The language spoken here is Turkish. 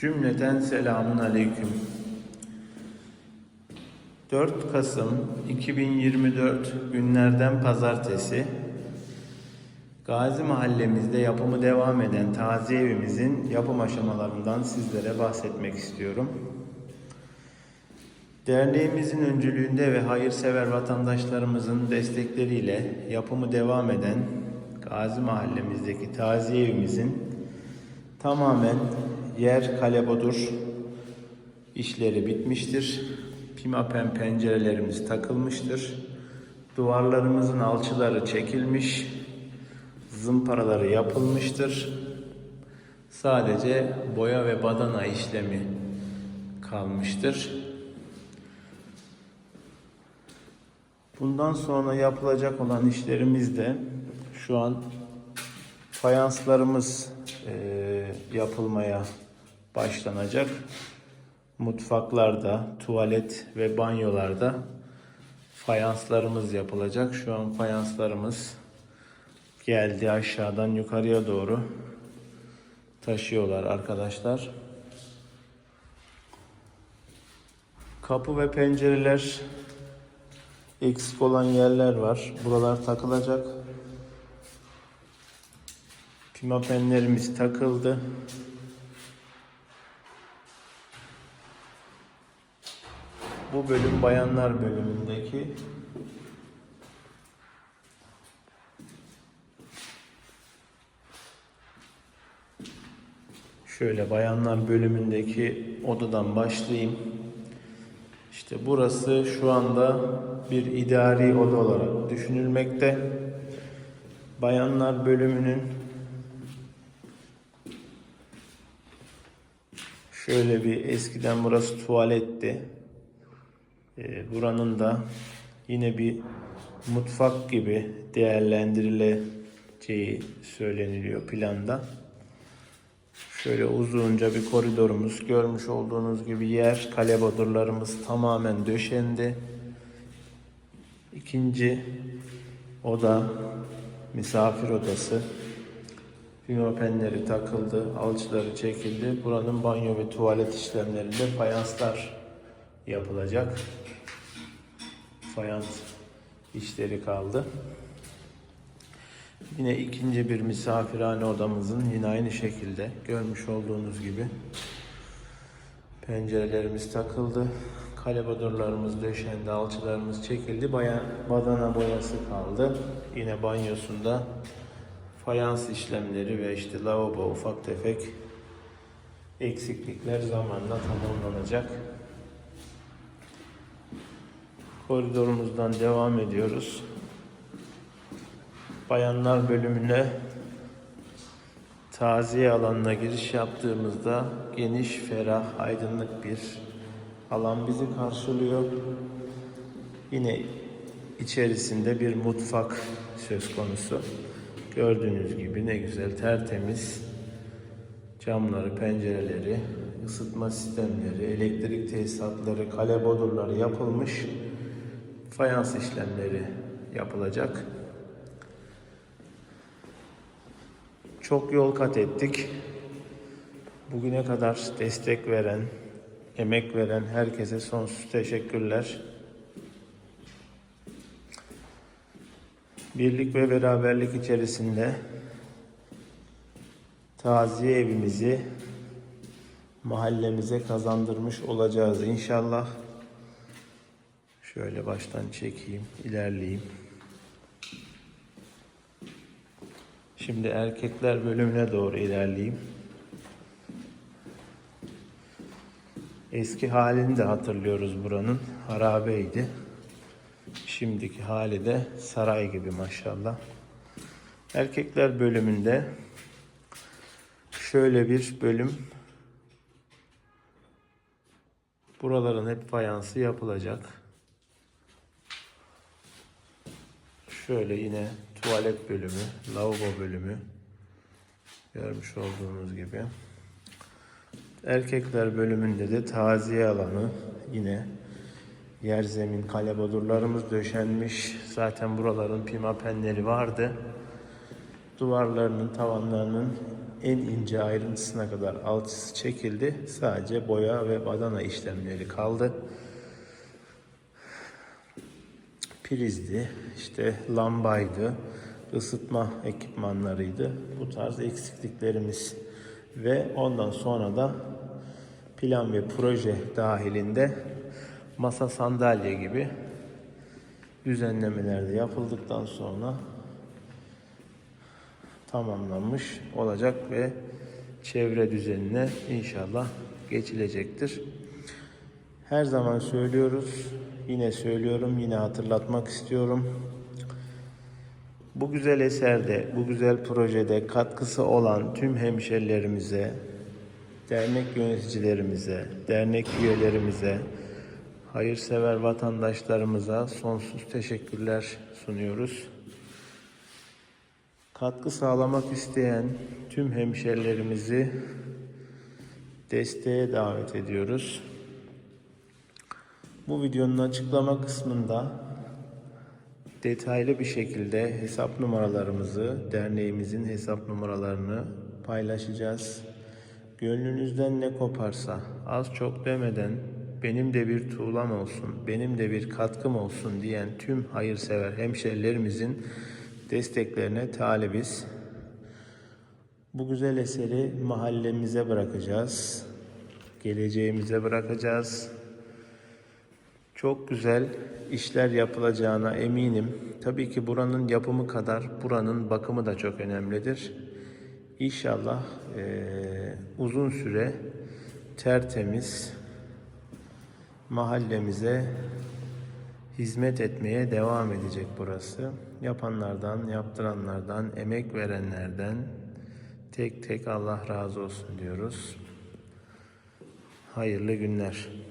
Cümleten selamun aleyküm. 4 Kasım 2024 günlerden pazartesi Gazi mahallemizde yapımı devam eden taziye evimizin yapım aşamalarından sizlere bahsetmek istiyorum. Derneğimizin öncülüğünde ve hayırsever vatandaşlarımızın destekleriyle yapımı devam eden Gazi mahallemizdeki taziye evimizin tamamen yer kalebodur işleri bitmiştir. Pimapen pencerelerimiz takılmıştır. Duvarlarımızın alçıları çekilmiş, zımparaları yapılmıştır. Sadece boya ve badana işlemi kalmıştır. Bundan sonra yapılacak olan işlerimiz de şu an fayanslarımız eee, yapılmaya başlanacak. Mutfaklarda, tuvalet ve banyolarda fayanslarımız yapılacak. Şu an fayanslarımız geldi aşağıdan yukarıya doğru taşıyorlar arkadaşlar. Kapı ve pencereler eksik olan yerler var. Buralar takılacak. Pimapenlerimiz takıldı. Bu bölüm bayanlar bölümündeki Şöyle bayanlar bölümündeki odadan başlayayım. İşte burası şu anda bir idari oda olarak düşünülmekte. Bayanlar bölümünün şöyle bir eskiden burası tuvaletti. Ee, buranın da yine bir mutfak gibi değerlendirileceği söyleniliyor planda. Şöyle uzunca bir koridorumuz görmüş olduğunuz gibi yer kalebodurlarımız tamamen döşendi. İkinci oda misafir odası. Pimapenleri takıldı, alçıları çekildi. Buranın banyo ve tuvalet işlemlerinde fayanslar yapılacak. Fayans işleri kaldı. Yine ikinci bir misafirhane odamızın yine aynı şekilde görmüş olduğunuz gibi pencerelerimiz takıldı. Kalebodurlarımız döşendi, alçılarımız çekildi. Bayan, badana boyası kaldı. Yine banyosunda fayans işlemleri ve işte lavabo ufak tefek eksiklikler zamanla tamamlanacak. Koridorumuzdan devam ediyoruz. Bayanlar bölümüne taziye alanına giriş yaptığımızda geniş, ferah, aydınlık bir alan bizi karşılıyor. Yine içerisinde bir mutfak söz konusu. Gördüğünüz gibi ne güzel tertemiz camları, pencereleri, ısıtma sistemleri, elektrik tesisatları, kalebodurları yapılmış. Fayans işlemleri yapılacak. Çok yol kat ettik. Bugüne kadar destek veren, emek veren herkese sonsuz teşekkürler. Birlik ve beraberlik içerisinde taziye evimizi mahallemize kazandırmış olacağız inşallah. Şöyle baştan çekeyim, ilerleyeyim. Şimdi erkekler bölümüne doğru ilerleyeyim. Eski halini de hatırlıyoruz buranın. Harabeydi. Şimdiki hali de saray gibi maşallah. Erkekler bölümünde şöyle bir bölüm. Buraların hep fayansı yapılacak. Şöyle yine tuvalet bölümü, lavabo bölümü görmüş olduğunuz gibi. Erkekler bölümünde de taziye alanı yine yer zemin kalebodurlarımız döşenmiş. Zaten buraların pimapenleri vardı. Duvarlarının, tavanlarının en ince ayrıntısına kadar alçısı çekildi. Sadece boya ve badana işlemleri kaldı. Prizdi, işte lambaydı, ısıtma ekipmanlarıydı. Bu tarz eksikliklerimiz ve ondan sonra da plan ve proje dahilinde masa sandalye gibi düzenlemeler de yapıldıktan sonra tamamlanmış olacak ve çevre düzenine inşallah geçilecektir. Her zaman söylüyoruz, yine söylüyorum, yine hatırlatmak istiyorum. Bu güzel eserde, bu güzel projede katkısı olan tüm hemşerilerimize, dernek yöneticilerimize, dernek üyelerimize, hayırsever vatandaşlarımıza sonsuz teşekkürler sunuyoruz. Katkı sağlamak isteyen tüm hemşerilerimizi desteğe davet ediyoruz. Bu videonun açıklama kısmında detaylı bir şekilde hesap numaralarımızı, derneğimizin hesap numaralarını paylaşacağız. Gönlünüzden ne koparsa az çok demeden benim de bir tuğlam olsun, benim de bir katkım olsun diyen tüm hayırsever hemşerilerimizin desteklerine talibiz. Bu güzel eseri mahallemize bırakacağız. Geleceğimize bırakacağız. Çok güzel işler yapılacağına eminim. Tabii ki buranın yapımı kadar buranın bakımı da çok önemlidir. İnşallah eee, uzun süre tertemiz mahallemize hizmet etmeye devam edecek burası. Yapanlardan, yaptıranlardan, emek verenlerden tek tek Allah razı olsun diyoruz. Hayırlı günler.